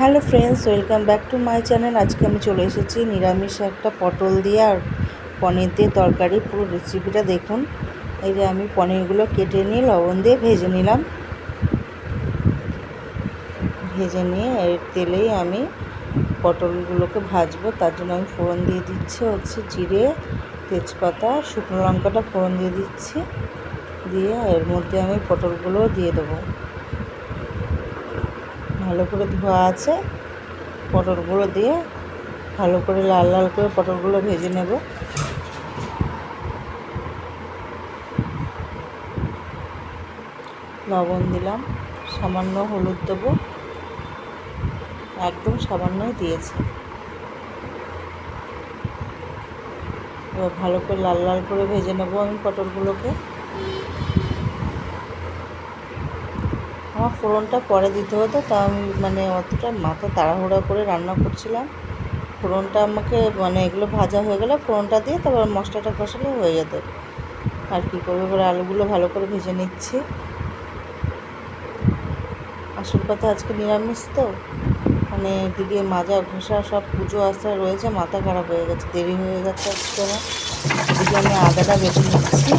Hello friends welcome back to my channel আজকে আমি চলে এসেছি নিরামিষ একটা পটল দিয়ে আর পনির দিয়ে তরকারি। পুরো রেসিপিটা দেখুন। এই যে আমি পনিরগুলো কেটে নিয়ে লবণ দিয়ে ভেজে নিলাম। ভেজে নিয়ে এর তেলেই আমি পটলগুলোকে ভাজবো। তার জন্য আমি ফোড়ন দিয়ে দিচ্ছি হচ্ছে জিরে, তেজপাতা, শুকনো লঙ্কাটা ফোড়ন দিয়ে দিচ্ছি। দিয়ে এর মধ্যে আমি পটলগুলো দিয়ে দেবো। ভালো করে ধোয়া আছে। পটলগুলো দিয়ে ভালো করে লাল লাল করে পটলগুলো ভেজে নেব। লবণ দিলাম, সামান্য হলুদ দেবো। একদম সামান্যই দিয়েছি। এবার ভালো করে লাল লাল করে ভেজে নেব আমি পটলগুলোকে। আমার ফোড়নটা পরে দিতে হতো, তা আমি মানে অতটা মাথা তাড়াহুড়া করে রান্না করছিলাম। ফোড়নটা আমাকে মানে এগুলো ভাজা হয়ে গেলে ফোড়নটা দিয়ে তারপর মশলাটা কষালে হয়ে যেত। আর কী করব? এবার আলুগুলো ভালো করে ভেজে নিচ্ছি। আসল কথা আজকে নিরামিষ তো। মানে এদিকে মাজা, ঘষা, সব পুজো আসা রয়েছে, মাথা খারাপ হয়ে গেছে, দেরি হয়ে যাচ্ছে আজকে আমার। আমি আদাটা বেটে নিচ্ছি।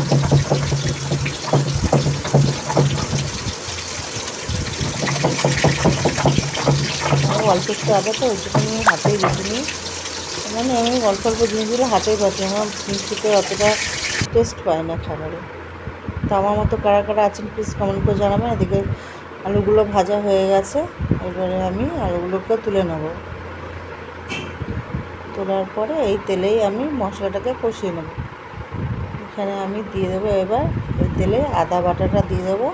অল্প একটু আদা তো ওই জন্য আমি হাতেই নিই মানে আমি অল্প অল্প জিনিসগুলো হাতেই বাটি আমার মিষ্টিতে অতটা টেস্ট পায় না খাবারে। তো আমার মতো কারা কারা আছেন প্লিজ কমেন্ট করে জানাবেন। এদিকে আলুগুলো ভাজা হয়ে গেছে, এবারে আমি আলুগুলোকে তুলে নেব। তোলার পরে এই তেলেই আমি মশলাটাকে কষিয়ে নেব। এখানে আমি দিয়ে দেবো এবার এই তেলে আদা বাটাটা দিয়ে দেবো।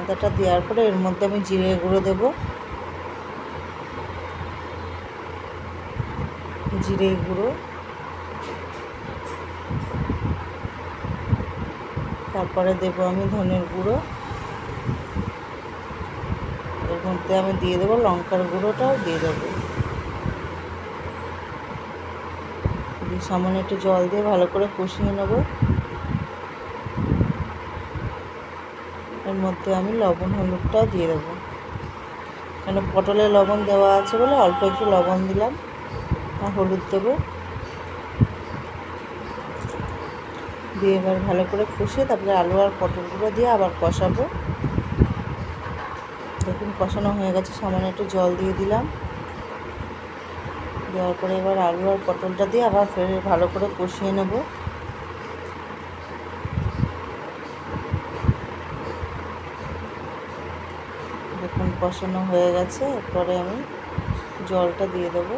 আদাটা দেওয়ার পরে এর মধ্যে আমি জিরে গুঁড়ো দেবো। জিরে গুঁড়ো। তারপরে দেবো আমি ধনের গুঁড়ো। এর মধ্যে আমি দিয়ে দেবো লঙ্কার গুঁড়োটাও দিয়ে দেবো। সামান্য একটু জল দিয়ে ভালো করে কষিয়ে নেব। মধ্যে আমি লবণ, হলুদটাও দিয়ে দেবো। কেন পটলে লবণ দেওয়া আছে বলে অল্প একটু লবণ দিলাম, আর হলুদ দেবো। দিয়ে এবার ভালো করে কষিয়ে তারপরে আলু আর পটলগুলো দিয়ে আবার কষাবো। দেখুন কষানো হয়ে গেছে, সামান্য একটু জল দিয়ে দিলাম। দেওয়ার পরে এবার আলু আর পটলটা দিয়ে আবার ফের ভালো করে কষিয়ে নেব। দেখুন কষানো হয়ে গেছে, এরপরে আমি জলটা দিয়ে দেবো।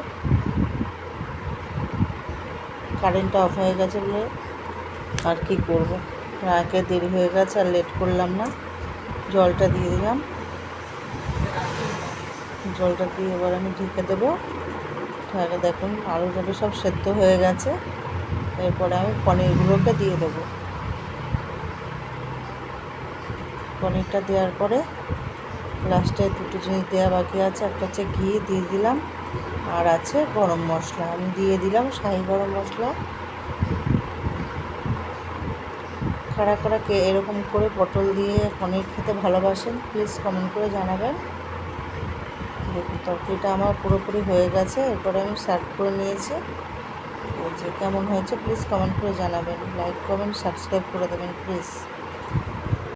কারেন্টটা অফ হয়ে গেছে বলে আর কি করব? রাকে দেরি হয়ে গেছে আর লেট করলাম না। জলটা দিয়ে দিলাম। জলটা দিয়ে এবার আমি ঢেকে দেবো। ঢেকে দেখুন, আলু টালু সব সেদ্ধ হয়ে গেছে। এরপরে আমি পনিরগুলোকে দিয়ে দেবো। পনিরটা দেওয়ার পরে লাস্টে দুটো জিনিস দেওয়া বাকি আছে। একটা হচ্ছে ঘি, দিয়ে দিলাম। আর আছে গরম মশলা। আমি দিয়ে দিলাম শাহি গরম মশলা। কারা কারা কে এরকম করে পটল দিয়ে পনির খেতে ভালোবাসেন প্লিজ কমেন্ট করে জানাবেন। দেখুন, তরকারিটা আমার পুরোপুরি হয়ে গেছে। এরপরে আমি সার্ভ করে নিয়েছি। যে কেমন হয়েছে প্লিজ কমেন্ট করে জানাবেন। লাইক কমেন্ট সাবস্ক্রাইব করে দেবেন প্লিজ